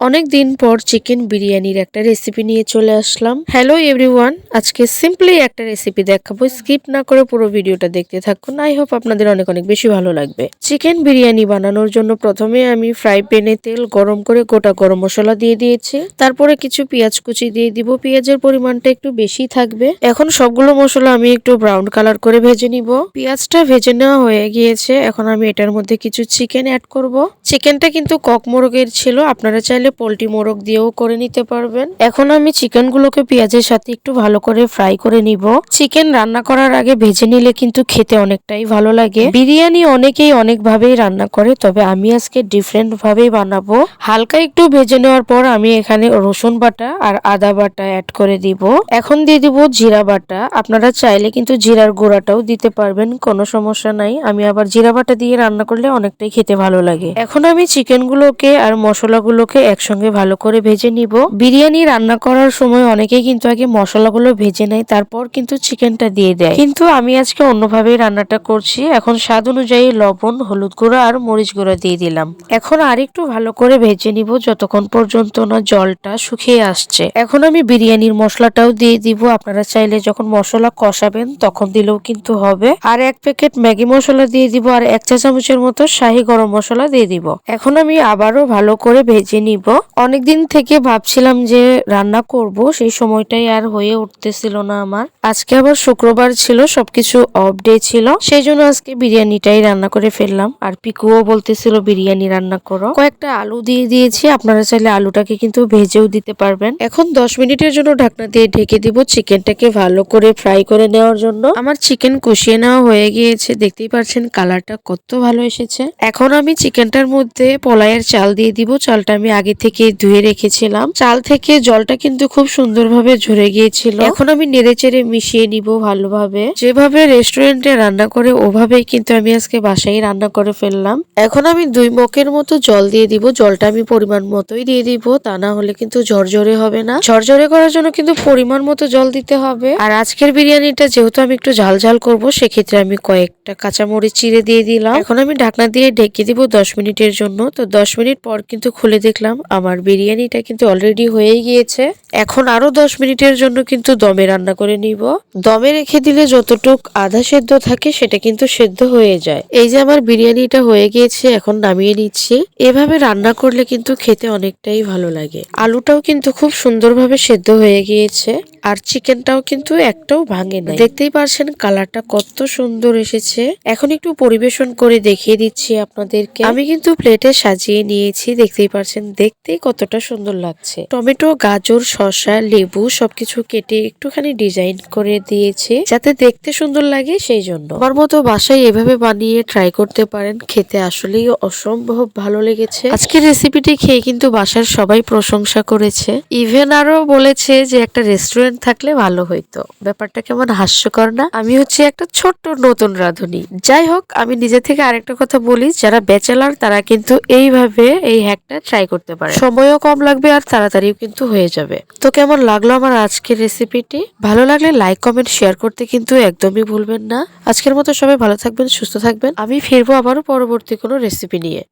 অনেক দিন পর চিকেন বিরিয়ানির একটা রেসিপি নিয়ে চলে আসলাম। হ্যালো এভরিওয়ান আজকে সিম্পলি একটা রেসিপি দেখাবো। স্কিপ না করে পুরো ভিডিওটা দেখতে থাকুন। আই হোপ আপনাদের অনেক অনেক বেশি ভালো লাগবে। চিকেন বিরিয়ানি বানানোর জন্য প্রথমে আমি ফ্রাই প্যানে তেল গরম করে গোটা গরম মশলা দিয়ে দিয়েছি। তারপরে কিছু পেঁয়াজ কুচি দিয়ে দিব। পেঁয়াজের পরিমাণটা একটু বেশি থাকবে। এখন সবগুলো মশলা আমি একটু ব্রাউন কালার করে ভেজে নিব। পেঁয়াজটা ভেজে নেওয়া হয়ে গিয়েছে। এখন আমি এটার মধ্যে কিছু চিকেন অ্যাড করব। চিকেনটা কিন্তু কক মোরগের ছিল। আপনারা চাইলে পোলট্রি মোরগ দিয়েও করে নিতে পারবেন। এখন আমি চিকেন গুলোকে পেঁয়াজের সাথে একটু ভালো করে ফ্রাই করে নিব। চিকেন রান্না করার আগে ভেজে নিলে কিন্তু খেতে অনেকটাই ভালো লাগে। বিরিয়ানি অনেকেই অনেক ভাবেই রান্না করে, তবে আমি আজকে ডিফারেন্ট ভাবেই বানাবো। হালকা একটু ভেজে নেওয়ার পর আমি এখানে রসুন বাটা আর আদা বাটা অ্যাড করে দিব। এখন দিয়ে দিব জিরা বাটা। আপনারা চাইলে কিন্তু জিরার গুঁড়াটাও দিতে পারবেন, কোনো সমস্যা নাই। আমি আবার জিরা বাটা দিয়ে রান্না করলে অনেকটাই খেতে ভালো লাগে। এখন আমি চিকেন গুলোকে আর মশলাগুলোকে একসঙ্গে ভালো করে ভেজে নিব। বিরিয়ানি রান্না করার সময় অনেকেই কিন্তু আগে মশলাগুলো ভেজে নেয়, তারপর কিন্তু চিকেনটা দিয়ে দেয়। কিন্তু আমি আজকে অন্যভাবেই রান্নাটা করছি। এখন স্বাদ অনুযায়ী লবণ, হলুদ গুঁড়া আর মরিচ গুঁড়া দিয়ে দিলাম। এখন আরেকটু ভালো করে ভেজে নিব, যতক্ষণ পর্যন্ত না জলটা শুকিয়ে আসছে। এখন আমি বিরিয়ানির মশলাটাও দিয়ে দিব। আপনারা চাইলে যখন মশলা কষাবেন, তখন দিলেও কিন্তু হবে। আর এক প্যাকেট ম্যাগি মশলা দিয়ে দিব, আর এক চা চামচের মতো শাহি গরম মশলা দিয়ে দিব। এখন আমি আবারও ভালো করে ভেজে নিব। অনেকদিন থেকে ভাবছিলাম যে রান্না করব, সেই সময়টাই আর হয়ে উঠতেছিল না আমার। আজকে আবার শুক্রবার ছিল, সবকিছু অফ ডে ছিল। সেই জন্য আজকে বিরিয়ানিটাই রান্না করে ফেললাম। আর পিকুও বলতেছিল, বিরিয়ানি রান্না করো। কয়েকটা আলু দিয়ে দিয়েছি, আপনারা চাইলে আলুটাকে কিন্তু ভেজেও দিতে পারবেন। এখন দশ মিনিটের জন্য ঢাকনা দিয়ে ঢেকে দিব চিকেনটাকে ভালো করে ফ্রাই করে নেওয়ার জন্য। আমার চিকেন কষিয়ে নেওয়া হয়ে গিয়েছে, দেখতেই পাচ্ছেন কালারটা কত ভালো এসেছে। এখন আমি চিকেনটার মধ্যে পলাইয়ের চাল দিয়ে দিব, চালটা আমি আগে থেকে ধুয়ে রেখেছিলাম। চাল থেকে জলটা কিন্তু খুব সুন্দরভাবে ঝরে গিয়েছিল। এখন আমি নেড়ে চেড়ে মিশিয়ে নিব ভালোভাবে। যেভাবে রেস্টুরেন্টে রান্না করে, ওভাবেই কিন্তু আমি আজকে বাসায় রান্না করে ফেললাম। এখন আমি দুই মকের মতো জল দিয়ে দিব। জলটা আমি পরিমাণ মতোই দিয়ে দিব। তা না হলে কিন্তু ঝরঝরে হবে না। ঝরঝরে করার জন্য কিন্তু পরিমাণ মতো জল দিতে হবে। আর আজকের বিরিয়ানিটা যেহেতু আমি একটু ঝাল ঝাল করব, সেক্ষেত্রে আমি কয়েকটা কাঁচামরিচ চিড়ে দিয়ে দিলাম। এখন আমি ঢাকনা দিয়ে ঢেকে দিব দশ মিনিটের জন্য। তো দশ মিনিট পর কিন্তু খুলে দেখলাম আমার বিরিয়ানিটা কিন্তু অলরেডি হয়ে গিয়েছে। এখন আরও দশ মিনিটের জন্য কিন্তু দমে রান্না করে নিব। দমে রেখে দিলে যতটুক আধা সেদ্ধ থাকে সেটা কিন্তু সেদ্ধ হয়ে যায়। এই যে আমার বিরিয়ানিটা হয়ে গিয়েছে, এখন নামিয়ে নিচ্ছি। এভাবে রান্না করলে কিন্তু খেতে অনেকটাই ভালো লাগে। আলুটাও কিন্তু খুব সুন্দরভাবে সেদ্ধ হয়ে গিয়েছে। আর চিকেনটাও কিন্তু একটাও ভাঙে না দেখতেই পারছেন কালারটা কত সুন্দর এসেছে। এখন একটু পরিবেশন করে দেখিয়ে দিচ্ছি আপনাদেরকে। আমি কিন্তু প্লেটে সাজিয়ে নিয়েছি, দেখতেই পারছেন। দেখতেই কতটা সুন্দর লাগছে। টমেটো, গাজর, শসা, লেবু সবকিছু কেটে একটুখানি ডিজাইন করে দিয়েছি, যাতে দেখতে সুন্দর লাগে সেই জন্য। আমার মতো বাসায় এভাবে বানিয়ে ট্রাই করতে পারেন, খেতে আসলেই অসম্ভব ভালো লেগেছে। আজকের রেসিপিটি খেয়ে কিন্তু বাসার সবাই প্রশংসা করেছে। ইভেন আরও বলেছে যে, একটা রেস্টুরেন্ট থাকলে ভালো হইতো। ব্যাপারটা কেমন হাস্যকর না? আমি হচ্ছে একটা ছোট্ট নতুন রাঁধুনি। যাই হোক, আমি নিজে থেকে আরেকটা কথা বলি, যারা ব্যাচেলার তারা কিন্তু এইভাবে এই হ্যাকটা ট্রাই করতে পারে। সময়ও কম লাগবে আর তাড়াতাড়িও কিন্তু হয়ে যাবে। তো কেমন লাগল আমার আজকের রেসিপিটি ভালো লাগলে লাইক কমেন্ট শেয়ার করতে কিন্তু একদমই ভুলবেন না। আজকের মতো সবাই ভালো থাকবেন, সুস্থ থাকবেন। আমি ফিরবো আবারও পরবর্তী কোনো রেসিপি নিয়ে।